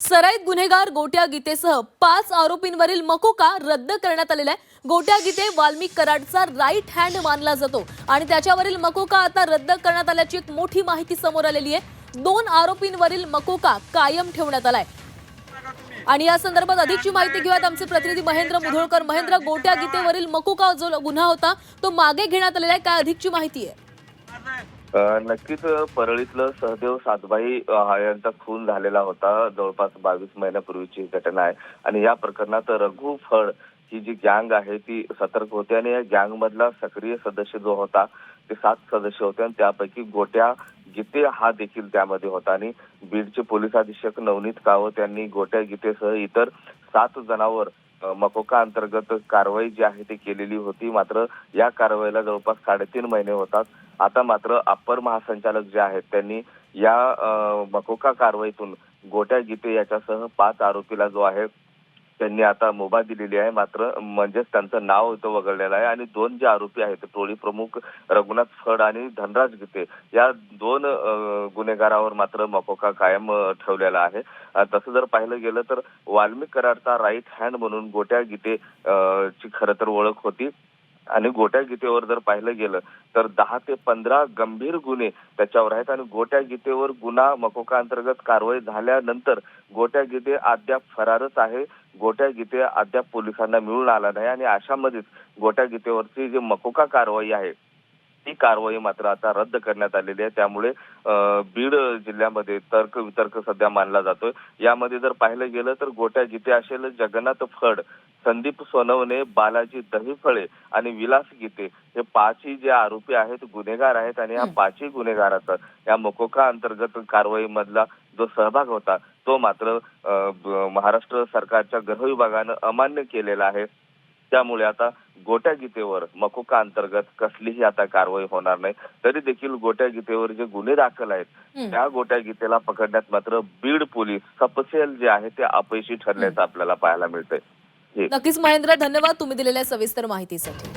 सराईत गुन्हेगार गोट्या गीतेसह पाच आरोपींवरील मकोका रद्द करण्यात आलेला आहे. गोट्या गीते वाल्मिक कराडचा राईट हँड मानला जातो आणि त्याच्यावरील मकोका आता रद्द करण्यात आल्याची एक मोठी माहिती समोर आलेली आहे. दोन आरोपींवरील मकोका कायम ठेवण्यात आलाय. आणि या संदर्भात अधिकची माहिती घेऊयात आमचे प्रतिनिधी महेंद्र मुधोळकर. महेंद्र गोट्या गीतेवरील मकोका जो गुन्हा होता तो मागे घेण्यात आलेला आहे. काय अधिकची माहिती आहे? नक्कीच परळीतलं सहदेव सातबाई यांचा खून झालेला होता. जवळपास बावीस महिन्यापूर्वीची घटना आहे. आणि या प्रकरणात रघु फळ ही जी गँग आहे ती सतर्क होती आणि या गँग मधला सक्रिय सदस्य जो होता ते सात सदस्य होते आणि त्यापैकी गोट्या गीते हा देखील त्यामध्ये होता. आणि बीडचे पोलीस अधीक्षक नवनीत कावत यांनी गोट्या गीतेसह इतर सात जणांवर मकोका अंतर्गत कारवाई जी आहे ती केलेली होती. मात्र या कारवाईला जवळपास साडेतीन महिने होतात. आता मात्र अप्पर महासंचालक जे आहेत त्यांनी या मकोका कारवाईतून गोट्या गीते याच्यासह पाच आरोपीला जो आहे त्यांनी आता मुभा दिलेली आहे. मात्र म्हणजेच त्यांचं नाव इथं वगळलेलं आहे. आणि दोन जे आरोपी आहेत टोळी प्रमुख रघुनाथ फड आणि धनराज गीते या दोन गुन्हेगारावर मात्र मकोका कायम ठेवलेला आहे. तसं जर पाहिलं गेलं तर वाल्मिक कराडचा राईट हँड म्हणून गोट्या गीते ची खरं तर ओळख होती. आणि गोट्या गीतेवर जर पाहिलं गेलं तर दहा ते पंधरा गंभीर गुन्हे त्याच्यावर आहेत आणि गोट्या गीतेवर गुन्हा मकोका अंतर्गत कारवाई झाल्यानंतर गोट्या गीते अद्याप फरारच आहे गोट्या गीते अद्याप पोलिसांना मिळून आला नाही आणि अशामध्येच गोट्या गीतेवरची जी मकोका कारवाई आहे ती कारवाई मात्र आता रद्द करण्यात आलेली आहे. त्यामुळे बीड जिल्ह्यामध्ये तर्क वितर्क सध्या मानला जातोय. यामध्ये जर पाहिलं गेलं तर गोट्या गीते असेल जगन्नाथ फड संदीप सोनवणे बालाजी दहीफळे आणि विलास गीते हे पाचही जे आरोपी आहेत गुन्हेगार आहेत आणि या हं. पाचही गुन्हेगाराचा या मकोका अंतर्गत कारवाई मधला जो सहभाग होता तो मात्र महाराष्ट्र सरकारच्या गृह विभागानं अमान्य केलेला आहे. त्यामुळे आता गोट्या गीतेवर मकोका अंतर्गत कसलीही आता कारवाई होणार नाही. तरी देखील गोट्या गीतेवर जे गुन्हे दाखल आहेत. त्या गोट्या गीतेला पकडण्यात मात्र बीड पोलीस सपसेल जे आहे ते अपयशी ठरल्याचं आपल्याला पाहायला मिळतंय. नक्कीच महेंद्र धन्यवाद तुम्ही दिलेल्या सविस्तर माहितीसाठी.